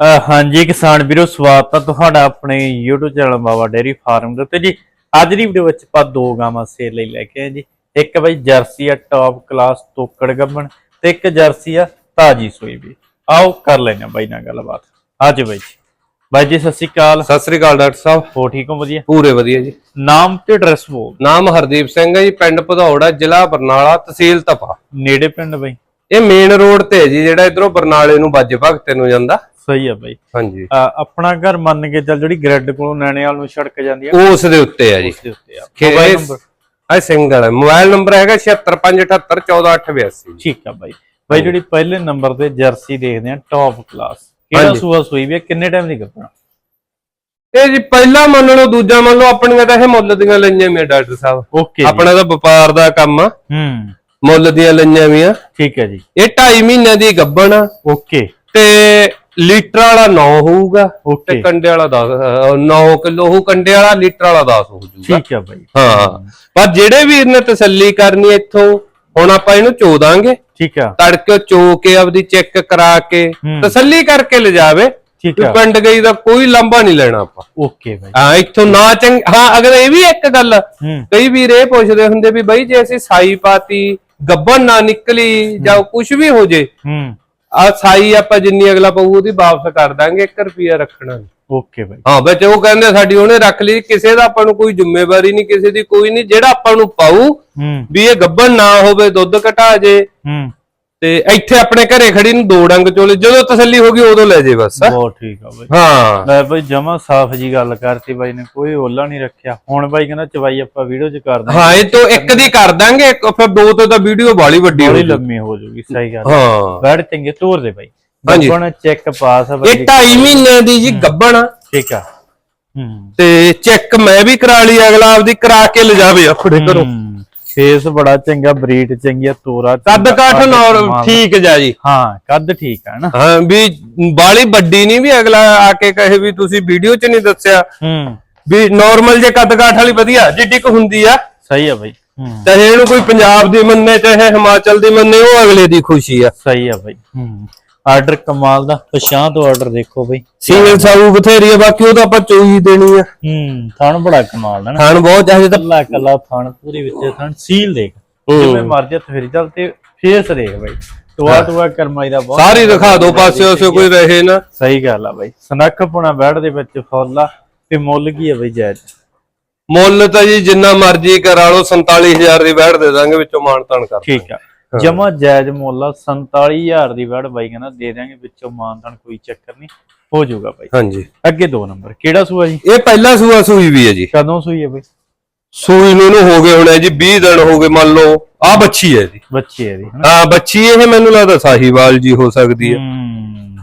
ਹਾਂਜੀ ਕਿਸਾਨ ਵੀਰੋ ਸਵਾਗਤ ਹੈ ਤੁਹਾਡਾ ਆਪਣੇ YouTube channel Baba dairy farm ਦੇ ਉੱਤੇ। ਜੀ ਅੱਜ ਦੀ ਵੀਡੀਓ ਵਿੱਚ ਆਪਾਂ ਦੋ ਗਾਵਾਂ ਸੇਲ ਲਈ ਲੈ ਕੇ ਆਏ ਜੀ। ਇੱਕ ਬਈ ਜਰਸੀ ਆ ਟੌਪ ਕਲਾਸ ਤੋਕੜ ਗੱਬਣ ਤੇ ਇੱਕ ਜਰਸੀ ਆ ਤਾਜੀ ਸੂਈ ਵੀ। ਆਓ ਕਰ ਲੈਣਾ ਬਾਈ ਨਾਲ ਗੱਲਬਾਤ। ਅੱਜ ਬਾਈ ਜੀ। ਬਾਈ ਜੀ ਸਤਿ ਸ਼੍ਰੀ ਅਕਾਲ। ਸਤਿ ਸ੍ਰੀ ਅਕਾਲ ਡਾਕਟਰ ਸਾਹਿਬ। ਹੋ ਠੀਕ ਹੋ? ਵਧੀਆ। ਪੂਰੇ ਵਧੀਆ ਜੀ। ਨਾਮ ਤੇ ਐਡਰੈਸ ਬੋਲ ਨਾਮ ਹਰਦੀਪ ਸਿੰਘ ਹੈ ਜੀ ਪਿੰਡ ਭਦੌੜਾ ਜ਼ਿਲ੍ਹਾ ਬਰਨਾਲਾ ਤਹਿਸੀਲ ਤਪਾ। ਨੇੜੇ ਪਿੰਡ ਬਾਈ। ਇਹ ਮੇਨ ਰੋਡ ਤੇ ਹੈ ਜੀ ਜਿਹੜਾ ਇਧਰੋਂ ਬਰਨਾਲੇ ਨੂੰ ਬੱਜ ਭਗਤੇ ਨੂੰ ਜਾਂਦਾ। ਸਹੀ ਆ ਬਾਈ। ਹਾਂਜੀ। ਆਪਣਾ ਘਰ ਮੰਨ ਕੇ ਚੱਲ ਜਿਹੜੀ ਗ੍ਰਿਡ ਕੋਲੋਂ ਨੈਣੇਵਾਲ ਨੂੰ ਸੜਕ ਜਾਂਦੀ ਆ। ਉਸ ਦੇ ਉੱਤੇ ਹੈ ਜੀ। ਉਸ ਦੇ ਉੱਤੇ ਆ। ਮੋਬਾਈਲ ਨੰਬਰ ਸਿੰਗਲ ਹੈ ਮੋਬਾਈਲ ਨੰਬਰ ਹੈਗਾ 7657781482 ਠੀਕ ਆ ਬਾਈ। ਬਾਈ ਜਿਹੜੀ ਪਹਿਲੇ ਨੰਬਰ ਤੇ ਜਰਸੀ ਦੇਖਦੇ ਆ ਟੌਪ ਕਲਾਸ ਕਿਹੜਾ। ਸੂਆ ਸੂਈ ਵੀ ਆ ਕਿੰਨੇ ਟਾਈਮ ਦੀ ਗੱਪਣਾ ਇਹ ਜੀ ਪਹਿਲਾ ਮੰਨ ਲਓ ਦੂਜਾ ਮੰਨ ਲਓ ਆਪਣੀਆਂ ਤਾਂ ਇਹ ਮੁੱਲ ਦੀਆਂ ਲਈਆਂ ਵੀ ਡਾਕਟਰ ਸਾਹਿਬ। ਓਕੇ ਆਪਣਾ ਤਾਂ ਵਪਾਰ ਦਾ ਕੰਮ ਆ। ਹੂੰ। ਮੁੱਲ ਦੀਆਂ ਲਈਆਂ ਵੀ ਆ ਠੀਕ ਹੈ ਜੀ। ਇਹ 2.5 ਮਹੀਨਿਆਂ ਦੀ ਗੱਬਣ ਆ। ਓਕੇ ਤੇ ਲੀਟਰ ਵਾਲਾ 9 ਹੋਊਗਾ ਤੇ ਕੰਡੇ ਵਾਲਾ 10 9 ਕਿਲੋ ਹੋਊ ਕੰਡੇ ਵਾਲਾ ਲੀਟਰ ਵਾਲਾ 10 ਹੋ ਜਾਊਗਾ ਠੀਕ ਆ ਬਾਈ। ਹਾਂ ਪਰ ਜਿਹੜੇ ਵੀਰ ਨੇ ਤਸੱਲੀ ਕਰਨੀ ਇੱਥੋਂ ਹੁਣ ਆਪਾਂ ਇਹਨੂੰ ਚੋ ਦਾਂਗੇ। ਠੀਕ ਆ। ਤੜਕੇ ਚੋ ਕੇ ਆਪਦੀ ਚੈੱਕ ਕਰਾ ਕੇ ਹੂੰ। ਤਸੱਲੀ ਕਰਕੇ ਲਿਜਾਵੇ। ਠੀਕ ਵੀ ਆ ਪਿੰਡ ਗਈ ਦਾ ਕੋਈ ਲੰਬਾ ਨਹੀਂ ਲੈਣਾ ਆਪਾਂ। ਓਕੇ ਬਾਈ। ਹਾਂ ਇੱਥੋਂ ਨਾ ਚੰਗ ਹਾਂ ਅਗਰ ਇਹ ਵੀ ਇੱਕ ਗੱਲ ਹੂੰ। ਕਈ ਵੀਰ ਇਹ ਪੁੱਛਦੇ ਹੁੰਦੇ ਵੀ ਬਾਈ ਜੇ ਅਸੀਂ ਸਾਈ ਪਾਤੀ ਗੱਬਨ ਨਾ ਨਿਕਲੀ ਜਾਂ ਕੁਝ ਵੀ ਹੋ ਜੇ ਹੂੰ। ਆ ਸਾਈ ਆਪਾਂ ਜਿੰਨੀ ਅਗਲਾ ਪਊ ਉਹਦੀ ਵਾਪਸ ਕਰ ਦਾਂਗੇ 1 ਰੁਪਿਆ ਰੱਖਣਾ। ਓਕੇ ਬਾਈ। ਹਾਂ ਵਿੱਚ ਉਹ ਕਹਿੰਦੇ ਸਾਡੀ ਉਹਨੇ ਰੱਖ ਲਈ ਕਿਸੇ ਦਾ ਆਪਾਂ ਨੂੰ ਕੋਈ ਜ਼ਿੰਮੇਵਾਰੀ ਨਹੀਂ ਕਿਸੇ ਦੀ ਕੋਈ ਨਹੀਂ ਜਿਹੜਾ ਆਪਾਂ ਨੂੰ ਹੂੰ। ਵੀ ਇਹ ਗੱਬਨ ਨਾ ਹੋਵੇ ਦੁੱਧ ਘਟਾ ਜੇ। ਹੂੰ। ਤੇ ਇੱਥੇ ਆਪਣੇ ਘਰੇ ਖੜੀ ਨੂੰ ਦੋ ਡੰਗ ਚੋਲੇ ਜਦੋਂ ਤਸੱਲੀ ਹੋ ਗਈ ਉਦੋਂ ਲੈ ਜੇ ਬਸ ਬਹੁਤ ਠੀਕ ਆ ਬਾਈ। ਹਾਂ। ਲੈ ਬਾਈ ਜਮਾ ਸਾਫ਼ ਜੀ ਗੱਲ ਕਰਤੀ ਬਾਈ ਨੇ ਕੋਈ ਓਲਾ ਨਹੀਂ ਰੱਖਿਆ। ਹੁਣ ਬਾਈ ਕਹਿੰਦਾ ਚਵਾਈ ਆਪਾਂ ਵੀਡੀਓ ਚ ਕਰ ਦਾਂਗੇ। ਹਾਂ ਇਹ ਤੋਂ ਇੱਕ ਦੀ ਕਰ ਦਾਂਗੇ ਫਿਰ ਦੋ ਤੋਂ ਤਾਂ ਵੀਡੀਓ ਬਾਲੀ ਵੱਡੀ ਹੋ ਬੜੀ ਜਾਊ। ਲੰਮੀ ਹੋ ਜੂਗੀ ਸਹੀ ਗੱਲ ਹਾਂ। ਬੈਠ ਚੰਗੇ ਤੋਰ ਦੇ ਬਾਈ। ਗੱਬਣ ਚੈੱਕ ਪਾਸ ਬਾਈ ਇਹ 2.5 ਮਹੀਨੇ ਦੀ ਜੀ ਗੱਬਣ ਠੀਕ ਆ। ਹੂੰ। ਤੇ ਚੈੱਕ ਮੈਂ ਵੀ ਕਰਾ ਲਈ ਅਗਲਾ ਆਪਦੀ ਕਰਾ ਕੇ ਲਿਜਾਵੇ ਆਪਣੇ ਘਰੋਂ। ਫੇਸ ਬੜਾ ਚੰਗਾ ਬਰੀਡ ਚੰਗੀ ਆ ਤੋਰਾ ਕੱਦ ਕਾਠ ਨੌਰ। ਠੀਕ ਜਾ ਜੀ। ਹਾਂ ਕੱਦ ਠੀਕ ਆ ਨਾ। ਹਾਂ ਵੀ ਬਾਲੀ ਵੱਡੀ ਨਹੀਂ ਵੀ ਅਗਲਾ ਆ ਕੇ ਕਹੇ ਵੀ ਤੁਸੀਂ ਵੀਡੀਓ 'ਚ ਨਹੀਂ ਦੱਸਿਆ। ਹੂੰ। ਵੀ ਨਾਰਮਲ ਜੇ ਕੱਦ ਕਾਠ ਵਾਲੀ ਵਧੀਆ ਜਿੱਡੀ ਕੁ ਹੁੰਦੀ ਆ। ਸਹੀ ਆ ਬਾਈ। ਚਾਹੇ ਇਹਨੂੰ ਕੋਈ ਪੰਜਾਬ ਦੀ ਮੰਨੇ ਚਾਹੇ ਹਿਮਾਚਲ ਦੀ ਮੰਨੇ ਉਹ ਅਗਲੇ ਦੀ ਖੁਸ਼ੀ ਆ। ਸਹੀ ਆ ਬਾਈ। ਹੂੰ। ਆਰਡਰ ਕਮਾਲ ਦਾ ਪਛਾਂ ਤੋਂ ਆਰਡਰ ਦੇਖੋ ਬਾਈ। ਸਿੰਗਲ ਸਾਊ ਬਥੇਰੀ ਆ ਬਾਕੀ ਉਹ ਤਾਂ ਆਪਾਂ ਚੋਈ ਦੇਣੀ ਆ। ਹੂੰ ਥਣ ਬੜਾ ਕਮਾਲ ਦਾ ਨਾ। ਖਾਣ ਬਹੁਤ ਚਾਹੀਦਾ ਤਾਂ ਕੱਲਾ ਕੱਲਾ ਥਣ ਪੂਰੀ ਵਿੱਚ ਥਣ ਸੀਲ ਦੇਖ। ਜਿਵੇਂ ਮਰਜ਼ੀ ਫੇਰੀ ਚੱਲ ਤੇ ਫੇਸ ਦੇਖ ਬਾਈ। ਟੋਆ ਟੋਆ ਕਰਮਾਈ ਦਾ ਬਹੁਤ ਸਾਰੀ ਦਿਖਾ ਦੋ ਪਾਸੇ ਉਸੇ ਕੋਈ ਰਹੇ ਨਾ। ਸਹੀ ਗੱਲ ਆ ਬਾਈ। ਸਨੱਖ ਪੁਣਾ ਬੈਠ ਦੇ ਵਿੱਚ ਫੁੱਲ ਤੇ ਮੁੱਲ ਕੀ ਆ ਬਾਈ ਜਾਇਜ਼? ਮੁੱਲ ਤਾਂ ਜੀ ਜਿੰਨਾ ਮਰਜ਼ੀ ਕਰਾ ਲਓ 47000 ਦੀ ਬੈਠ ਦੇ ਦਾਂਗੇ ਵਿੱਚੋਂ ਮਾਨ ਤਾਨ ਕਰ ਠੀਕ ਆ। ਜਮਾ ਜਾਇਜ਼ ਮੁੱਲ ਆ 47000 ਦੀ ਵੜ ਬਾਈ ਕਹਿੰਦਾ ਦੇ ਦਿਆਂਗੇ ਵਿੱਚੋਂ ਮਾਨਤਾਨ ਕੋਈ ਚੱਕਰ ਨਹੀਂ ਹੋ ਜਾਊਗਾ ਬਾਈ। ਹਾਂਜੀ। ਅੱਗੇ ਦੋ ਨੰਬਰ ਕਿਹੜਾ ਸੂਆ ਜੀ? ਇਹ ਪਹਿਲਾ ਸੂਆ ਸੂਈ ਵੀ ਹੈ ਜੀ। ਕਦੋਂ ਸੂਈ ਹੈ ਬਾਈ? ਸੂਈ ਨੂੰ ਇਹਨੂੰ ਹੋ ਗਏ ਹੁਣ ਜੀ 20 ਦਿਨ ਹੋ ਗਏ ਮੰਨ ਲਓ ਆ ਬੱਚੀ ਹੈ ਜੀ। ਬੱਚੀ ਹੈ ਹਨਾ? ਹਾਂ ਬੱਚੀ ਇਹ ਮੈਨੂੰ ਲੱਗਦਾ ਸਾਹੀਵਾਲ ਜੀ ਹੋ ਸਕਦੀ ਹੂੰ।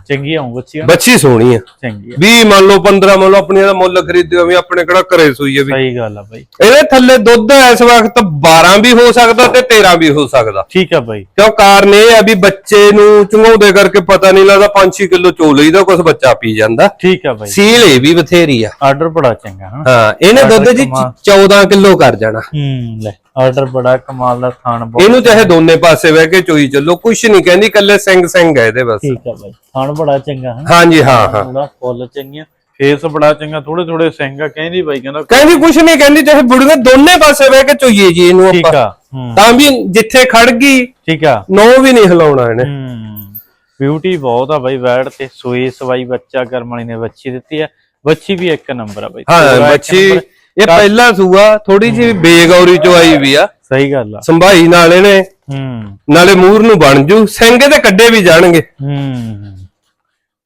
ਚੰਗੀ ਆਉਂ ਬੱਚੀ ਹਨਾ? ਬੱਚੀ ਸੋਹਣੀ ਆ। ਚੰਗੀ ਆ। 20 ਮੰਨ ਲਓ 15 ਮੰਨ ਲਓ ਆਪਣੀਆਂ ਦਾ ਮੁੱਲ ਖਰੀਦਿਓ ਵੀ ਆਪਣੇ ਕਿਹੜਾ ਘਰੇ ਸੂਈ ਹੈ ਵੀ। ਸਹੀ ਗੱਲ ਆ ਬਾਈ। ਇਹਦੇ ਥੱਲੇ ਦੁੱਧ ਇਸ ਵਕਤ 12 ਵੀ ਹੋ ਸਕਦਾ ਤੇ 13 ਵੀ ਹੋ ਸਕਦਾ। ਠੀਕ ਆ ਬਾਈ। ਕਿਉਂ ਕਾਰਨ ਇਹ ਆ ਵੀ ਬੱਚੇ ਨੂੰ ਚੁੰਗਾਉਂਦੇ ਕਰਕੇ ਪਤਾ ਨਹੀਂ ਲੱਗਦਾ 5-6 ਕਿਲੋ ਚੋ ਲਈਦਾ ਕੁਝ ਬੱਚਾ ਪੀ ਜਾਂਦਾ। ਠੀਕ ਆ ਬਾਈ। ਸੀਲ ਇਹ ਵੀ ਬਥੇਰੀ ਆ। ਆਰਡਰ ਬੜਾ ਚੰਗਾ ਹਨਾ? ਹਾਂ ਇਹਨੇ ਦੁੱਧ ਜੀ 14 ਕਿਲੋ ਕਰ ਜਾਣਾ। ਹੂੰ ਲੈ। ਆਰਡਰ ਬੜਾ ਕਮਾਲ ਦਾ ਥਾਣ ਬਹੁਤ ਇਹਨੂੰ ਚਾਹੇ ਦੋਨੇ ਪਾਸੇ ਬਹਿ ਕੇ ਚੋਈ ਚੱਲੋ ਕੁਛ ਨਹੀਂ ਕਹਿੰਦੀ ਕੱਲੇ ਸਿੰਘ ਸਿੰਘ ਹੈ ਇਹਦੇ ਬਸ। ਠੀਕ ਆ ਬਾਈ ਥਾਣ ਬੜਾ ਚੰਗਾ ਹਨਾ ਹਾਂਜੀ ਹਾਂ ਹਾਂ। ਪੂਰਾ ਫੁੱਲ ਚੰਗੀਆਂ ਫੇਸ ਬੜਾ ਚੰਗਾ ਥੋੜੇ ਥੋੜੇ ਸਿੰਘ ਆ ਕਹਿੰਦੀ ਬਾਈ ਕਹਿੰਦਾ ਕਹਿੰਦੀ ਕੁਛ ਨਹੀਂ ਕਹਿੰਦੀ ਚਾਹੇ ਬੁੜੀਆਂ ਦੋਨੇ ਪਾਸੇ ਬਹਿ ਕੇ ਚੋਈਏ ਜੀ ਇਹਨੂੰ ਠੀਕ ਆਪਾਂ ਆ ਹੂੰ। ਤਾਂ ਵੀ ਜਿੱਥੇ ਖੜ ਗਈ ਠੀਕ ਆ। ਨੋ ਵੀ ਨਹੀਂ ਹਿਲਾਉਣਾ ਇਹਨੇ। ਹੂੰ ਬਿਊਟੀ ਬਹੁਤ ਆ ਬਾਈ ਵੈੜ ਤੇ ਸੋਈ ਸਵਾਈ ਬੱਚਾ ਕਰਮ ਵਾਲੀ ਨੇ ਬੱਚੀ ਦਿੱਤੀ ਆ। ਬੱਚੀ ਵੀ ਇੱਕ ਨੰਬਰ ਆ ਬਾਈ। ਹਾਂ ਬੱਚੀ। ਇਹ ਪਹਿਲਾ ਸੂਆ ਥੋੜੀ ਜਿਹੀ ਬੇਗੌਰੀ ਚੋਂ ਆਈ ਵੀ ਆ। ਸਹੀ ਗੱਲ ਆ। ਸੰਭਾਈ ਨਾਲ ਇਹਨੇ। ਹੂੰ। ਨਾਲੇ ਮੂਰ ਨੂੰ ਬਣ ਜੂ। ਸਿੰਘ ਤੇ ਕੱਡੇ ਵੀ ਜਾਣਗੇ। ਹੂੰ।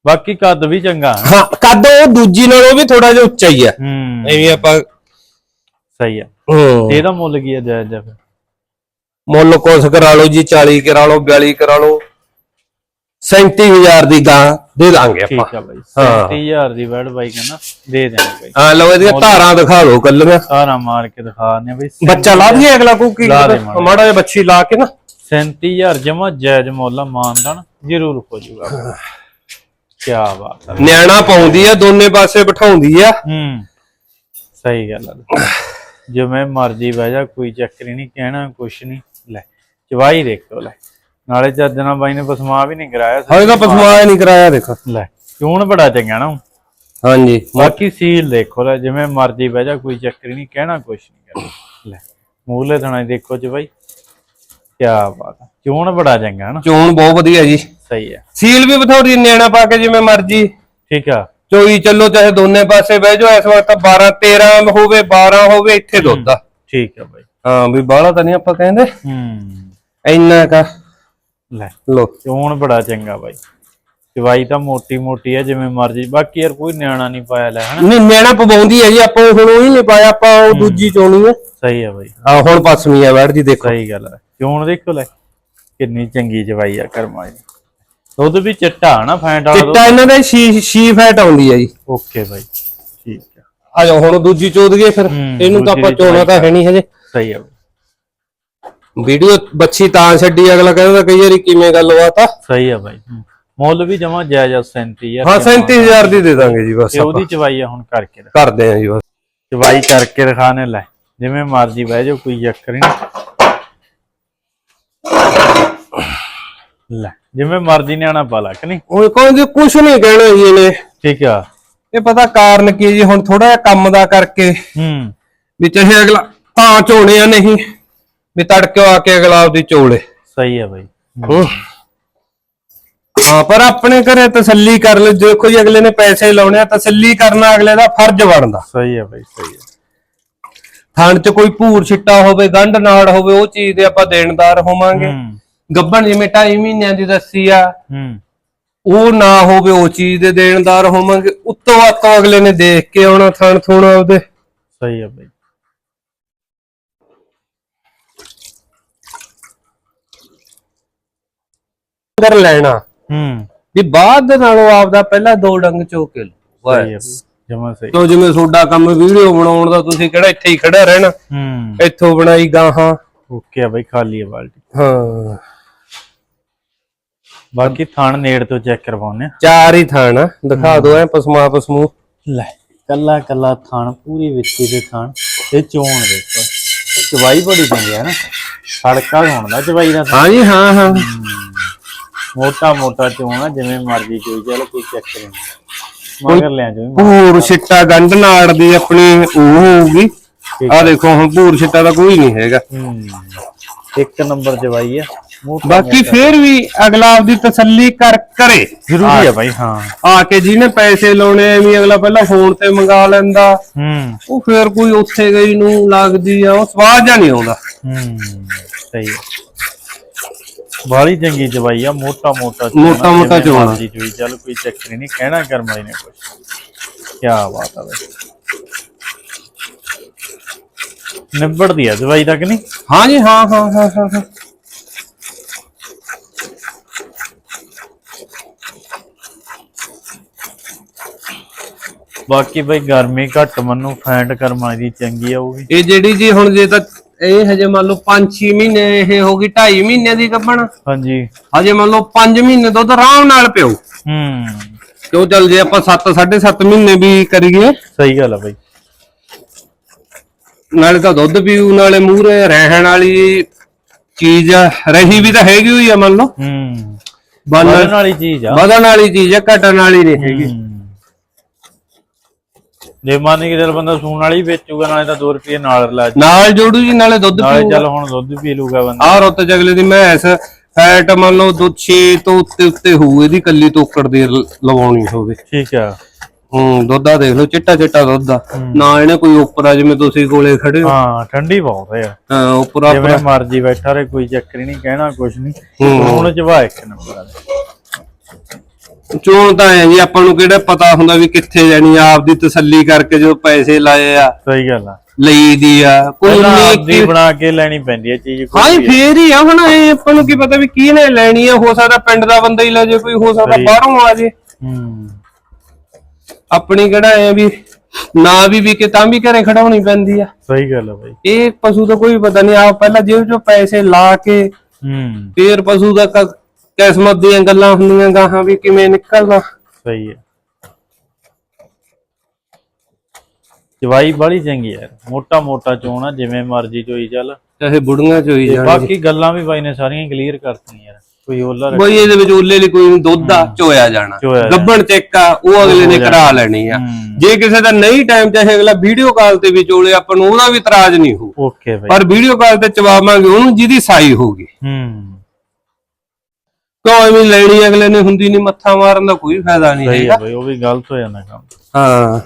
ਬਾਕੀ ਕੱਦ ਵੀ ਚੰਗਾ। ਹੈ। ਕੱਦ ਉਹ ਦੂਜੀ ਨਾਲੋਂ ਵੀ ਥੋੜਾ ਜਿਹਾ ਉੱਚਾ ਹੀ ਆ। ਹੂੰ। ਐਵੇਂ ਆਪਾਂ ਸਹੀ ਆ। ਇਹਦਾ ਮੁੱਲ ਕੀ ਆ ਜਾਇਜ਼ ਜਾ ਫਿਰ? ਮੁੱਲ ਕੁਛ ਕਰਾ ਲਓ ਜੀ 40 ਕਰਾ ਲਓ 42 ਕਰਾ ਲਓ। 37000 ਦੀ ਗਾਂ। ਦੇ ਦਾਂਗੇ ਆਪਾਂ। ਠੀਕ ਆ ਬਾਈ। 37000 ਦੀ ਵੈੜ ਬਾਈ ਕਹਿੰਦਾ ਦੇ ਦੇਣਾ ਬਾਈ। ਹਾਂ ਲਓ ਇਹਦੀਆਂ ਧਾਰਾਂ ਦਿਖਾ ਦਿਓ ਕੱਲੀਆਂ। ਸਾਰਾ ਮਾਰ ਕੇ ਦਿਖਾਣੇ ਬਈ। ਬੱਚਾ ਲਾ ਦਈਏ ਅਗਲਾ ਕੋਈ ਕੀ ਲਾ ਦੇ ਕਰਦਾ? ਮਾੜਾ। ਜਿਹਾ ਬੱਚੀ ਲਾ ਕੇ ਨਾ। 37000 ਜਮਾ ਜਾਇਜ਼ ਮੁੱਲ ਮਾਨਦਾਨ ਜ਼ਰੂਰ ਹੋ ਜਾਊਗਾ। ਕੀ ਬਾਤ ਆ ਨਿਆਣਾ ਪਾਉਂਦੀ ਆ ਦੋਨੇ ਪਾਸੇ ਬਿਠਾਉਂਦੀ ਆ। ਹੂੰ। ਸਹੀ ਗੱਲ ਆ ਜਿਵੇਂ ਮਰਜ਼ੀ ਬਹਿ ਜਾ ਕੋਈ ਚੱਕਰ ਹੀ ਨਹੀਂ ਕਹਿਣਾ ਕੁਛ ਨਹੀਂ। ਲੈ ਚਵਾਈ ਦੇਖੋ ਲੈ। ਨਾਲੇ ਚੱਜਣਾ ਬਾਈ ਨੇ ਪਸਮਾ ਵੀ ਨਹੀਂ ਕਰਾਇਆ ਹਲੇ ਤਾਂ ਪਸਮਾਇਆ ਨਹੀਂ ਕਰਾਇਆ ਦੇਖ। ਲੈ ਚੋਣ ਬੜਾ ਚੰਗਾ ਨਾ। ਹਾਂਜੀ। ਬਾਕੀ ਸੀਲ ਦੇਖੋ ਲੈ ਜਿਵੇਂ ਮਰਜ਼ੀ ਬਹਿ ਜਾ ਕੋਈ ਚੱਕਰ ਹੀ ਨਹੀਂ ਕਹਿਣਾ ਕੁਛ ਨਹੀਂ ਕਰਨਾ। ਲੈ ਮੂਲੇ ਥਣਾ ਦੇਖੋ ਜੀ ਬਾਈ ਕੀ ਬਾਤ ਹੈ ਚੋਣ ਬੜਾ ਚੰਗਾ ਨਾ। ਚੋਣ ਬਹੁਤ ਵਧੀਆ ਜੀ। ਸਹੀ ਹੈ ਸੀਲ ਵੀ ਬਥੋੜੀ ਨਿਆਣਾ ਪਾ ਕੇ ਜਿਵੇਂ ਮਰਜ਼ੀ। ਠੀਕ ਆ। ਚੋਈ ਚੱਲੋ ਚਾਹੇ ਦੋਨੇ ਪਾਸੇ ਬਹਿ ਜਾਓ ਇਸ ਵਕਤ 12 13 ਹੋਵੇ 12 ਹੋਵੇ ਇੱਥੇ ਦੁੱਧ ਆ। ਠੀਕ ਆ ਬਾਈ। ਹਾਂ ਵੀ ਬਾਹਲਾ ਤਾਂ ਨਹੀਂ ਆਪਾਂ ਕਹਿੰਦੇ। ਹੂੰ। ਇੰਨਾ ਕਾ ਲੈ। ਲੋ ਚੋਣ ਬੜਾ ਚੰਗਾ ਬਾਈ। ਚਵਾਈ ਤਾਂ ਮੋਟੀ ਮੋਟੀ ਹੈ ਜਿਵੇਂ ਮਰਜ਼ੀ। ਬਾਕੀ ਯਾਰ ਕੋਈ ਨਿਆਣਾ ਨਹੀਂ ਪਾਇਆ ਲੈ ਹਨਾ? ਨਹੀਂ ਨਿਆਣਾ ਪਵਾਉਂਦੀ ਹੈ ਜੀ ਆਪਾਂ ਹੁਣ ਉਹ ਹੀ ਨਹੀਂ ਪਾਇਆ ਆਪਾਂ ਉਹ ਦੂਜੀ ਚੋਣੀ ਹੈ ਸਹੀ ਆ ਬਾਈ। ਆ ਹੁਣ ਪਸਮੀ ਆ ਬੈਠ ਜੀ ਦੇਖੋ। ਸਹੀ ਗੱਲ ਹੈ ਚੋਣ ਦੇਖੋ ਲੈ ਕਿੰਨੀ ਚੰਗੀ ਚਵਾਈ ਆ ਕਰਮਾ ਦੀ ਦੁੱਧ ਵੀ ਚਿੱਟਾ ਨਾ ਫੈਂਟ ਵਾਲਾ ਚਿੱਟਾ ਇਹਨਾਂ ਦਾ ਸ਼ੀ ਸ਼ੀ ਫੈਟ ਆਉਂਦੀ ਹੈ ਜੀ। ਓਕੇ ਬਾਈ ਠੀਕ ਆ। ਆ ਜਾਓ ਹੁਣ ਦੂਜੀ ਚੋਦ ਗਏ ਫਿਰ। ਹੂੰ, ਇਹਨੂੰ ਤਾਂ ਆਪਾਂ ਚੋਣਾ ਤਾਂ ਹੈ ਨਹੀਂ ਹਜੇ। ਸਹੀ ਆ ਬਾਈ। ਵੀਡੀਓ ਬੱਚੀ ਤਾਂ ਛੱਡੀ ਅਗਲਾ ਕਹਿੰਦਾ ਕਈ ਵਾਰੀ ਕਿਵੇਂ ਗੱਲਬਾਤ ਆ? ਸਹੀ ਆ ਬਾਈ। ਮੁੱਲ ਵੀ ਜਮਾ ਜਾਇਜ਼ ਆ 37000 ਹਾਂ 37000 ਦੀ ਦੇ ਦਾਂਗੇ ਜੀ ਬਸ ਤੇ ਉਹਦੀ ਚਵਾਈ ਆ ਹੁਣ ਕਰਕੇ। ਕਰਦੇ ਆਂ ਜੀ ਬਸ। ਚਵਾਈ ਕਰਕੇ ਦਿਖਾਣੇ ਲੈ ਜਿਵੇਂ ਮਰਜ਼ੀ ਬਹਿ ਜਾਓ ਕੋਈ ਚੱਕਰ ਨਹੀਂ। ਲੈ ਜਿਵੇਂ ਮਰਜ਼ੀ ਨਿਆਣਾ ਪਾ ਲਾ ਕਿ ਨਹੀਂ? ਉਹ ਕਹਿੰਦੇ ਕੁਝ ਨਹੀਂ ਕਹਿਣਾ ਜੀ ਇਹਨੇ। ਠੀਕ ਆ। ਇਹ ਪਤਾ ਕਾਰਨ ਕੀ ਜੀ ਹੁਣ ਥੋੜਾ ਜਿਹਾ ਕੰਮ ਦਾ ਕਰਕੇ ਹੂੰ। ਵੀ ਚਾਹੇ ਅਗਲਾ ਤਾਂ ਝੋਣੇ ਆ ਨਹੀਂ। ਵੀ ਤੜਕੇ ਆ ਕੇ ਅਗਲਾ ਆਪਦੀ ਚੋਲੇ। ਸਹੀ ਆ ਬਾਈ। ਹੂੰ। ਹਾਂ ਪਰ ਆਪਣੇ ਘਰੇ ਤਸੱਲੀ ਕਰ ਲੈ। ਦੇਖੋ ਜੀ ਅਗਲੇ ਨੇ ਪੈਸੇ ਲਾਉਣੇ ਆ ਤਸੱਲੀ ਕਰਨਾ ਅਗਲੇ ਦਾ ਫਰਜ਼ ਬਣਦਾ। ਸਹੀ ਆ ਬਾਈ ਸਹੀ ਆ ਥਣ 'ਚ ਕੋਈ ਭੂਰ ਛਿੱਟਾ ਹੋਵੇ ਗੰਢ ਨਾੜ ਹੋਵੇ ਉਹ ਚੀਜ਼ ਦੇ ਆਪਾਂ ਦੇਣਦਾਰ ਹੋਵਾਂਗੇ। ਹੂੰ। ਗੱਬਣ ਜਿਵੇਂ ਢਾਈ ਮਹੀਨਿਆਂ ਦੀ ਦੱਸੀ ਆ ਹੂੰ। ਉਹ ਨਾ ਹੋਵੇ ਉਹ ਚੀਜ਼ ਦੇ ਦੇਣਦਾਰ ਹੋਵਾਂਗੇ। ਉੱਤੋਂ ਆਤੋਂ ਅਗਲੇ ਨੇ ਦੇਖ ਕੇ ਆਉਣਾ ਥਣ ਥੁਣ ਆਪਦੇ। ਸਹੀ ਆ ਬਾਈ। ਕਰ ਲੈਣਾ। ਹੂੰ। ਵੀ ਬਾਅਦ ਦੇ ਨਾਲੋਂ ਆਪਦਾ ਪਹਿਲਾਂ ਦੋ ਡੰਗ ਚੋਕ ਕੇ ਲਓ। ਬਾਈ ਜਮਾ ਸਹੀ। ਕਿਉਂ ਜਿਵੇਂ ਤੁਹਾਡਾ ਕੰਮ ਵੀਡੀਓ ਬਣਾਉਣ ਦਾ ਤੁਸੀਂ ਕਿਹੜਾ ਇੱਥੇ ਹੀ ਖੜਾ ਰਹਿਣਾ। ਹੂੰ। ਇੱਥੋਂ ਬਣਾਈ ਗਾਹਾਂ। ਓਕੇ ਆ ਬਾਈ ਖਾਲੀ ਆ ਬਾਲਟੀ। ਹਾਂ। ਬਾਕੀ ਥਣ ਨੇੜ ਤੋਂ ਚੈੱਕ ਕਰਵਾਉਨੇ ਆ ਚਾਰ ਹੀ ਥਾਣ ਆ। ਦਿਖਾ ਦਿਓ ਐ ਪਸਮਾ ਪਸਮੂ। ਲੈ ਕੱਲਾ ਕੱਲਾ ਥਣ ਪੂਰੀ ਵਿੱਚੀ ਦੇ ਥਣ। ਇਹ ਚੋਣ ਦੇਖੋ ਚਵਾਈ ਬੜੀ ਚੰਗੀ ਹੈ ਨਾ। ਸੜਕਾ ਹੋਣ ਦਾ ਚਵਾਈ ਦਾ ਹਾਂ ਜੀ ਹਾਂ। ਹਾਂ। ਮੋਟਾ ਮੋਟਾ ਚੋਣ ਆ ਜਿਵੇਂ ਮਰਜ਼ੀ ਚੋਈ ਚੱਲ ਕੋਈ ਚੱਕਰ ਨਹੀਂ। ਮਗਰ ਲਿਆ ਜੋ ਭੂਰ ਛਿੱਟਾ ਗੰਢ ਨਾੜ ਦੀ ਆਪਣੀ ਉਹ ਹੋਊਗੀ। ਆ। ਦੇਖੋ ਹੁਣ ਭੂਰ ਛਿੱਟਾ ਦਾ ਕੋਈ ਨਹੀਂ ਹੈਗਾ। ਇੱਕ ਨੰਬਰ ਚਵਾਈ ਆ ਬਾਕੀ ਫੇਰ ਵੀ ਅਗਲਾ ਆਪਦੀ ਤਸੱਲੀ ਕਰ ਕਰੇ। ਜ਼ਰੂਰੀ ਆ ਬਾਈ ਹਾਂ। ਆ ਕੇ ਜਿਹਨੇ ਪੈਸੇ ਲਾਉਣੇ ਐਵੇਂ ਅਗਲਾ ਪਹਿਲਾਂ ਫੋਨ ਤੇ ਮੰਗਾ ਲੈਂਦਾ। ਹੂੰ। ਉਹ ਫੇਰ ਕੋਈ ਉੱਥੇ ਗਈ ਨੂੰ ਲੱਗਦੀ ਆ ਉਹ ਸਵਾਦ ਜਾਂ ਨਹੀਂ ਆਉਂਦਾ। ਹੂੰ ਸਹੀ ਬਾਲੀ ਚੰਗੀ ਚਵਾਈ ਆ ਮੋਟਾ ਮੋਟਾ ਮੋਟਾ ਮੋਟਾ ਆ। ਮਰਜ਼ੀ ਚੋਈ ਚੱਲ ਕੋਈ ਚੱਕਰ ਨਹੀਂ ਕਹਿਣਾ ਕਰਮਾਈ ਨੇ ਕੁਛ। ਕੀ ਬਾਤ ਆ ਬਾਈ। ਨਿਬੜਦੀ ਆ ਦਵਾਈ ਤੱਕ ਨਹੀਂ? ਹਾਂ ਜੀ ਹਾਂ ਹਾਂ ਹਾਂ ਹਾਂ ਹਾਂ। ਬਾਕੀ ਬਈ ਗਰਮੀ ਘੱਟ ਮੰਨੂ ਫੈਂਟ ਕਰਮਾਈ ਦੀ ਚੰਗੀ ਆਊਗੀ। ਇਹ ਜਿਹੜੀ ਜੀ ਹੁਣ ਜੇ ਤਾਂ ਇਹ ਹਜੇ ਮੰਨ ਲਓ 5-6 ਮਹੀਨੇ ਇਹ ਹੋ ਗਈ 2.5 ਮਹੀਨੇ ਦੀ ਗੱਭਣ। ਹਾਂਜੀ। ਹਜੇ ਮੰਨ ਲਓ 5 ਮਹੀਨੇ ਦੁੱਧ ਆਰਾਮ ਨਾਲ ਪਿਓ। ਹੂੰ। ਕਿਉਂ ਚੱਲ ਜੇ ਆਪਾਂ 7 7.5 ਮਹੀਨੇ ਵੀ ਕਰੀਏ। ਸਹੀ ਗੱਲ ਆ ਬਈ। ਨਾਲੇ ਤਾਂ ਦੁੱਧ ਪੀਊ ਨਾਲੇ ਮੂਹਰੇ ਰਹਿਣ ਵਾਲੀ ਚੀਜ਼ ਰਹੀ ਵੀ ਤਾਂ ਹੈਗੀ ਹੋਈ ਆ ਮੰਨ ਲਓ। ਹੂੰ। ਵਧਣ ਵਾਲੀ ਚੀਜ਼ ਆ। ਵਧਣ ਵਾਲੀ ਚੀਜ਼ ਆ ਘਟਣ ਵਾਲੀ ਨਹੀਂ ਹੈਗੀ। ਜੇ ਮੰਨ ਕੇ ਚੱਲ ਬੰਦਾ ਸੂਣ ਵਾਲੀ ਵੇਚੂਗਾ ਨਾਲੇ ਤਾਂ 2 ਰੁਪਏ ਨਾਲ ਰਿਲਾਜ ਨਾਲ ਜੋੜੂ ਜੀ ਨਾਲੇ ਦੁੱਧ ਨਾਲੇ ਚੱਲ ਹੁਣ ਦੁੱਧ ਪੀ ਲੂਗਾ ਬੰਦਾ। ਆਹ ਰੁੱਤ ਜਗਲੇ ਦੀ ਮੈਂਸ ਫੈਟ ਮੰਨ ਲਓ ਦੁੱਧ 6 ਤੋਂ ਉੱਤੇ ਉੱਤੇ ਹੋਊ ਇਹਦੀ ਕੱਲੀ ਤੋਕੜ ਦੀ ਲ- ਲਵਾਉਣੀ ਹੋਵੇ। ਠੀਕ ਆ। ਹੂੰ ਦੁੱਧ ਦੇਖ ਲਓ ਚਿੱਟਾ ਚਿੱਟਾ ਦੁੱਧ ਆ। ਨਾ ਇਹਨੇ ਕੋਈ ਉੱਪਰਾ ਜਿਵੇਂ ਤੁਸੀਂ ਕੋਲੇ ਖੜੇ ਹੋ। ਹਾਂ ਠੰਡੀ ਬਹੁਤ ਹੈ ਹਾਂ ਉੱਪਰਾ ਜਿਵੇਂ ਮਰਜ਼ੀ ਬੈਠਾ ਰਹੇ ਕੋਈ ਚੱਕਰ ਨਹੀਂ ਕਹਿਣਾ ਕੁਛ ਨਹੀਂ। ਹੁਣ ਜਵਾ ਇੱਕ ਨੰਬਰ ਆ ਚੋਣ ਤਾਂ ਐ ਜੀ ਆਪਾਂ ਨੂੰ ਕਿਹੜਾ ਪਤਾ ਹੁੰਦਾ ਵੀ ਕਿੱਥੇ ਜਾਣੀ ਆ ਆਪਦੀ ਤਸੱਲੀ ਕਰਕੇ ਜੋ ਪੈਸੇ ਲਾਏ ਆ ਸਹੀ ਗੱਲ ਆ। ਲਈ ਦੀ ਆ ਕੋਈ ਨਹੀਂ ਬਣਾ ਕੇ ਲੈਣੀ ਪੈਂਦੀ ਹੈ ਚੀਜ਼ ਕੋਈ ਹਾਂ। ਫੇਰ ਹੀ ਆ ਹੁਣ ਇਹ ਆਪਾਂ ਨੂੰ ਕੀ ਪਤਾ ਵੀ ਕੀ ਨੇ ਲੈਣੀ ਆ ਹੋ ਸਕਦਾ ਪਿੰਡ ਦਾ ਬੰਦਾ ਹੀ ਲੈ ਜੇ ਕੋਈ ਹੋ ਸਕਦਾ। ਬਾਹਰੋਂ ਆ ਜੇ। ਹੂੰ। ਆਪਣੀ ਕਿਹੜਾ ਐ ਵੀ ਨਾ ਵੀ ਵਿਕੇ ਤਾਂ ਵੀ ਘਰੇ ਖੜਾਉਣੀ ਪੈਂਦੀ ਆ। ਸਹੀ ਗੱਲ ਆ ਬਾਈ। ਇਹ ਪਸ਼ੂ ਦਾ ਕੋਈ ਪਤਾ ਨਹੀਂ ਆ ਪਹਿਲਾਂ ਜੇਬ ਚੋਂ ਪੈਸੇ ਲਾ ਕੇ ਹੂੰ। ਫੇਰ ਪਸ਼ੂ ਦਾ ਕਿਸਮਤ ਦੀਆਂ ਗੱਲਾਂ ਹੁੰਦੀਆਂ ਗਾਹਾਂ ਵੀ ਕਿਵੇਂ ਨਿਕਲਦਾ। ਸਹੀ ਹੈ। ਜਵਾਈ ਬੜੀ ਚੰਗੀ ਯਾਰ ਮੋਟਾ ਮੋਟਾ ਚੋਣਾ ਜਿਵੇਂ ਮਰਜ਼ੀ ਚੋਈ ਚੱਲ। ਚਾਹੇ ਬੁੜੀਆਂ ਚ ਹੋਈ ਤੇ ਜਾਣ ਬਾਕੀ ਗੱਲਾਂ ਵੀ ਬਾਈ ਨੇ ਸਾਰੀਆਂ ਕਲੀਅਰ ਕਰਤੀਆਂ ਯਾਰ। ਕੋਈ ਹੋਲਾ ਬਈ ਇਹਦੇ ਵਿੱਚ ਓਲੇ ਲਈ ਕੋਈ ਦੁੱਧ ਆ ਚੋਇਆ ਜਾਣਾ। ਚੋਇਆ ਜਾਣਾ। ਗੱਬਣ ਚੈੱਕ ਆ ਉਹ ਅਗਲੇ ਨੇ ਕਰਾ ਲੈਣੀ ਆ। ਹੂੰ। ਜੇ ਕਿਸੇ ਦਾ ਨਹੀਂ ਟਾਈਮ ਚਾਹੇ ਅਗਲਾ ਵੀਡੀਓ ਕਾਲ ਤੇ ਵੀ ਚੋਲੇ ਆਪਾਂ ਨੂੰ ਉਹਦਾ ਵੀ ਇਤਰਾਜ਼ ਨਹੀਂ ਹੋਊ। ਓਕੇ ਬਾਈ। ਪਰ ਵੀਡੀਓ ਕਾਲ ਤੇ ਚਵਾਵਾਂਗੇ ਉਹਨੂੰ ਜਿਹਦੀ ਸਾਈ ਹੋਊਗੀ। ਹੂੰ। ਕਿਉਂ ਐਵੇਂ ਲੈਣੀ ਅਗਲੇ ਨੇ ਹੁੰਦੀ ਨਹੀਂ ਮੱਥਾ ਮਾਰਨ ਦਾ ਕੋਈ ਫਾਇਦਾ ਨਹੀਂ ਸਹੀ ਹੈਗਾ। ਬਾਈ ਉਹ ਵੀ ਗਲਤ ਹੋ ਜਾਂਦਾ ਕੰਮ। ਹਾਂ।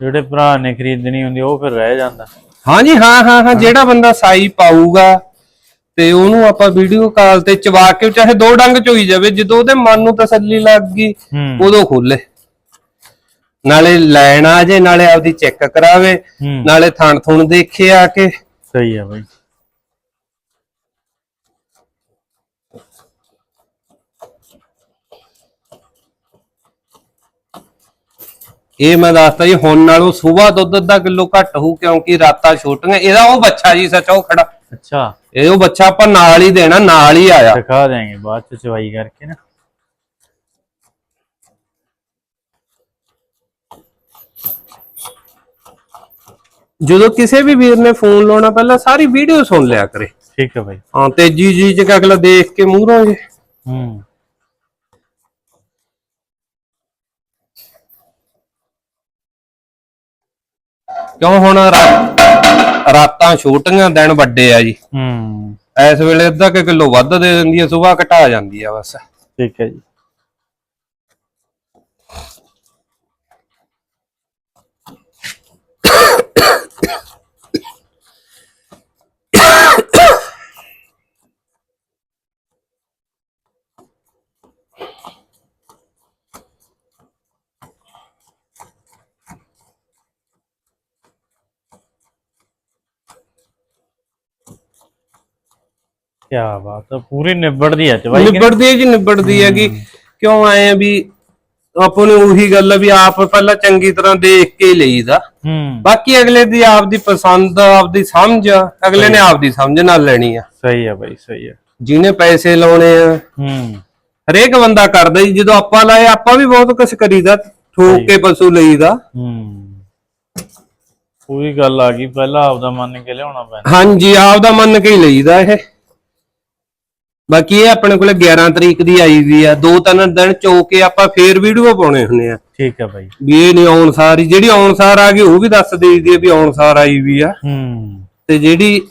ਜਿਹੜੇ ਭਰਾ ਨੇ ਖਰੀਦਣੀ ਹੁੰਦੀ ਉਹ ਫਿਰ ਰਹਿ ਜਾਂਦਾ। ਹਾਂਜੀ ਹਾਂ ਹਾਂ ਹਾਂ ਜਿਹੜਾ ਬੰਦਾ ਸਾਈ ਪਾਊਗਾ ਤੇ ਉਹਨੂੰ ਆਪਾਂ ਵੀਡੀਓ ਕਾਲ ਤੇ ਚਵਾ ਕੇ ਚਾਹੇ ਦੋ ਡੰਗ ਚੋਈ ਜਾਵੇ ਜਦੋਂ ਉਹਦੇ ਮਨ ਨੂੰ ਤਸੱਲੀ ਲੱਗ ਗਈ ਹੂੰ। ਉਦੋਂ ਖੋਲੇ। ਨਾਲੇ ਲੈਣ ਆ ਜੇ ਨਾਲੇ ਆਪਦੀ ਚੈੱਕ ਕਰਾਵੇ ਹੂੰ। ਨਾਲੇ ਥਣ ਥੁਣ ਦੇਖੇ ਆ ਕੇ। ਸਹੀ ਹੈ ਬਾਈ। ਇਹ ਮੈਂ ਦੱਸਤਾ ਜੀ ਹੁਣ ਨਾਲੋਂ ਸਵੇਰ ਦੁੱਧ ਅੱਧਾ ਕਿਲੋ ਘੱਟ ਹੋਊ ਕਿਉਂਕਿ ਰਾਤਾਂ ਛੋਟੀਆਂ ਇਹਦਾ ਉਹ ਬੱਚਾ ਜੀ ਸੱਚ ਉਹ ਖੜਾ। ਅੱਛਾ। ਇਹ ਉਹ ਬੱਚਾ ਆਪਾਂ ਨਾਲ ਹੀ ਦੇਣਾ ਨਾਲ ਹੀ ਆਇਆ। ਦਿਖਾ ਦੇਾਂਗੇ ਬਾਅਦ ਚ ਚਵਾਈ ਕਰਕੇ ਨਾ। ਜਦੋਂ ਕਿਸੇ ਵੀ ਵੀਰ ਨੇ ਫੋਨ ਲਾਉਣਾ ਪਹਿਲਾਂ ਸਾਰੀ ਵੀਡੀਓ ਸੁਣ ਲਿਆ ਕਰੇ। ਠੀਕ ਹੈ ਬਾਈ। ਹਾਂ ਤੇਜੀ ਜੀ ਚ ਅਗਲਾ ਦੇਖ ਕੇ ਮੂਹਰੋਂ ਜੇ ਹੂੰ। ਕਿਉਂ ਹੁਣ ਰਾ- ਰਾਤਾਂ ਛੋਟੀਆਂ ਦਿਨ ਵੱਡੇ ਆ ਜੀ। ਹੂੰ। ਇਸ ਵੇਲੇ ਅੱਧਾ ਕੁ ਕਿਲੋ ਵੱਧ ਦੇ ਦਿੰਦੀ ਆ ਸਵੇਰ ਘਟਾ ਜਾਂਦੀ ਆ ਬਸ। ਠੀਕ ਹੈ ਜੀ। ਕੀ ਬਾਤ ਹੈ ਪੂਰੀ ਨਿਬੜਦੀ ਹੈ ਚਵਾਈ ਕਿ- ਨਿਬੜਦੀ ਹੈ ਜੀ ਨਿਬੜਦੀ ਹੈਗੀ। ਕਿਉਂ ਆਏ ਆ ਵੀ ਆਪਾਂ ਨੂੰ ਉਹੀ ਗੱਲ ਆ ਵੀ ਆਪ ਪਹਿਲਾਂ ਚੰਗੀ ਤਰ੍ਹਾਂ ਦੇਖ ਕੇ ਹੀ ਲਈਦਾ। ਹੂੰ। ਬਾਕੀ ਅਗਲੇ ਦੀ ਆਪਦੀ ਪਸੰਦ ਆਪਦੀ ਸਮਝ ਅਗਲੇ ਨੇ ਆਪਦੀ ਸਮਝ ਨਾਲ ਲੈਣੀ ਆ। ਸਹੀ ਹੈ ਬਾਈ ਸਹੀ ਹੈ ਜਿਹਨੇ ਪੈਸੇ ਲਾਉਣੇ ਆ। ਹੂੰ। ਹਰੇਕ ਬੰਦਾ ਕਰਦਾ ਜੀ ਜਦੋਂ ਆਪਾਂ ਲਾਏ ਆਪਾਂ ਵੀ ਬਹੁਤ ਕੁਝ ਕਰੀਦਾ। ਠੋਕ ਕੇ ਪਸ਼ੂ ਲਈਦਾ। ਹੂੰ। ਪੂਰੀ ਗੱਲ ਆ ਗਈ ਪਹਿਲਾਂ ਆਪਦਾ ਮੰਨ ਕੇ ਲਿਆਉਣਾ ਪੈਣਾ ਹਾਂਜੀ ਆਪਦਾ ਮੰਨ ਕੇ ਹੀ ਲਈਦਾ ਇਹ। ਬਾਕੀ ਇਹ ਆਪਣੇ ਕੋਲੇ 11 ਤਰੀਕ ਦੀ ਆਈ ਵੀ ਆ। ਦੋ ਤਿੰਨ ਦਿਨ ਚੋ ਕੇ ਆਪਾਂ ਫੇਰ ਵੀਡੀਓ ਪਾਉਣੇ ਹੁੰਦੇ ਆ। ਠੀਕ ਹੈ ਬਾਈ। ਵੀ ਇਹ ਨਹੀਂ ਆਉਣ ਸਾਰ ਹੀ। ਜਿਹੜੀ ਆਉਣ ਸਾਰ ਆ ਗਈ ਉਹ ਵੀ ਦੱਸ ਦੇਈਦੀ ਆ ਵੀ ਆਉਣ ਸਾਰ ਆਈ ਵੀ ਆ। ਹੂੰ। ਤੇ ਜਿਹੜੀ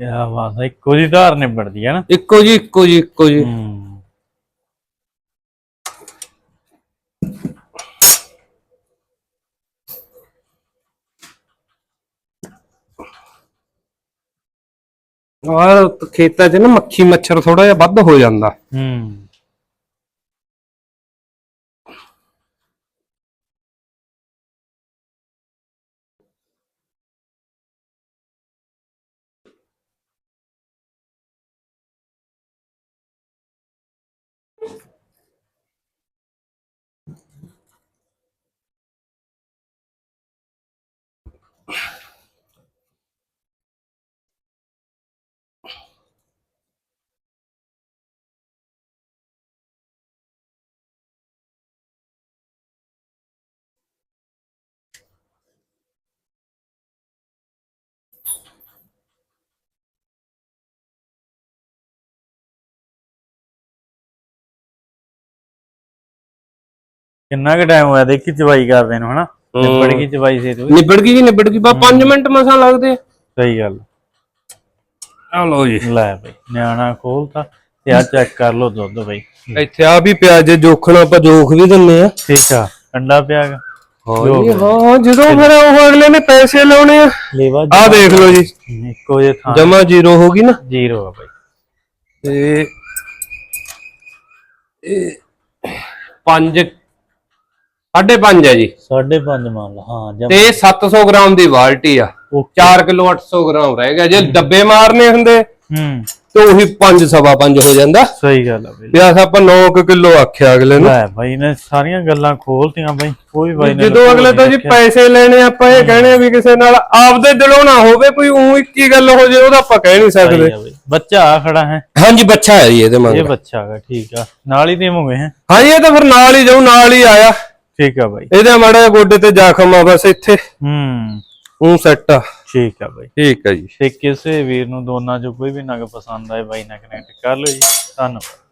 ਕੀ ਬਾਤ ਹੈ ਇੱਕੋ ਜੀ ਧਾਰ ਨਿਬੜਦੀ ਹੈ ਨਾ। ਇੱਕੋ ਜੀ ਇੱਕੋ ਜੀ ਇੱਕੋ ਜੀ ਹੂੰ। ਖੇਤਾਂ 'ਚ ਨਾ ਮੱਖੀ ਮੱਛਰ ਥੋੜਾ ਜਿਹਾ ਵੱਧ ਹੋ ਜਾਂਦਾ। ਹੂੰ। ਕਿੰਨਾ ਕੁ ਟਾਈਮ ਹੋਇਆ ਦੇਖੀ ਚਵਾਈ ਕਰਦੇ ਨੂੰ ਹਨਾ? ਨਿਬੜ ਗਈ ਚਵਾਈ ਸੇ ਤੂੰ ਨਿਬੜ ਗਈ ਜੀ ਨਿਬੜ ਗਈ। ਬਾ 5 ਮਿੰਟ ਮਸਾਂ ਲੱਗਦੇ ਆ। ਸਹੀ ਗੱਲ। ਆ ਲਓ ਜੀ। ਲੈ ਬਈ ਨਿਆਣਾ ਖੋਲਤਾ ਤੇ ਆ ਚੈੱਕ ਕਰ ਲੋ ਦੁੱਧ ਬਈ। ਇੱਥੇ ਆ ਵੀ ਪਿਆ ਜੇ ਜੋਖਣ ਆਪਾਂ ਜੋਖ ਵੀ ਦਿੰਨੇ ਆ। ਠੀਕ ਆ ਠੰਡਾ ਪਿਆਗਾ ਹਾਂ ਹਾਂ ਜਦੋਂ ਫਿਰ ਉਹ ਅਗਲੇ ਨੇ ਪੈਸੇ ਲਾਉਣੇ ਆ। ਦੇਖ ਲਓ ਜੀ। ਇੱਕੋ ਜੇ ਥਾਂ ਜਮਾ ਜ਼ੀਰੋ ਹੋ ਗਈ ਨਾ। ਜ਼ੀਰੋ ਆ ਬਈ। ਤੇ ਇਹ 5 5.5 ਹੈ ਜੀ। 5.5 ਮੰਨ ਲਾ ਹਾਂ ਜਮ। ਤੇ 700 ਗ੍ਰਾਮ ਦੀ ਬਾਲਟੀ ਆ। ਓਕੇ। 4 ਕਿਲੋ 800 ਗ੍ਰਾਮ ਰਹਿ ਗਿਆ। ਜੇ ਡੱਬੇ ਮਾਰਨੇ ਹੁੰਦੇ ਹੂੰ। ਤੇ ਉਹੀ 5 ਸਵਾ 5 ਹੋ ਜਾਂਦਾ। ਸਹੀ ਗੱਲ ਆ ਬਈ। ਆਹ ਆਪਾਂ 9 ਕਿਲੋ ਆਖਿਆ ਅਗਲੇ ਨੂੰ। ਲੈ ਬਾਈ ਨੇ ਸਾਰੀਆਂ ਗੱਲਾਂ ਖੋਲਤੀਆਂ ਬਾਈ। ਕੋਈ ਬਾਈ ਨੇ ਜਦੋਂ ਅਗਲੇ ਤੋਂ ਜੀ ਪੈਸੇ ਲੈਣੇ ਆਪਾਂ ਇਹ ਕਹਿਣੇ ਆ ਵੀ ਕਿਸੇ ਨਾਲ ਆਪਦੇ ਦਿਲੋਂ ਨਾ ਹੋਵੇ ਕੋਈ ਉਹ ਇੱਕੀ ਗੱਲ ਹੋ ਜੇ ਉਹਦਾ ਆਪਾਂ ਕਹਿ ਨਹੀਂ ਸਕਦੇ। ਬੱਚਾ ਆ ਖੜਾ ਹੈ। ਹਾਂਜੀ ਬੱਚਾ ਹੈ ਜੀ ਇਹਦੇ ਇਹ ਮੰਗ ਬੱਚਾ ਹੈਗਾ ਠੀਕ ਆ। ਨਾਲ ਹੀ ਦੇਵੋਗੇ ਹੈ। ਹਾਂਜੀ ਇਹ ਤਾਂ ਫਿਰ ਨਾਲ ਹੀ ਜਾਊ ਨਾਲ ਹੀ ਆਇਆ। ਠੀਕ ਆ ਬਾਈ। ਇਹਦੇ ਮਾੜਾ ਜਿਹਾ ਗੋਡੇ ਤੇ ਜ਼ਖਮ ਆ ਬਸ ਇੱਥੇ। ਹੂੰ। ਉਹ ਸੈੱਟ ਆ। ਠੀਕ ਆ ਬਾਈ। ਠੀਕ ਆ ਜੀ। ਤੇ ਕਿਸੇ ਵੀਰ ਨੂੰ ਦੋਨਾਂ ਚੋਂ ਕੋਈ ਵੀ ਨਗ ਪਸੰਦ ਆਏ ਬਾਈ ਨਾਲ ਕਨੈਕਟ ਕਰ ਲਓ ਜੀ। ਧੰਨਵਾਦ।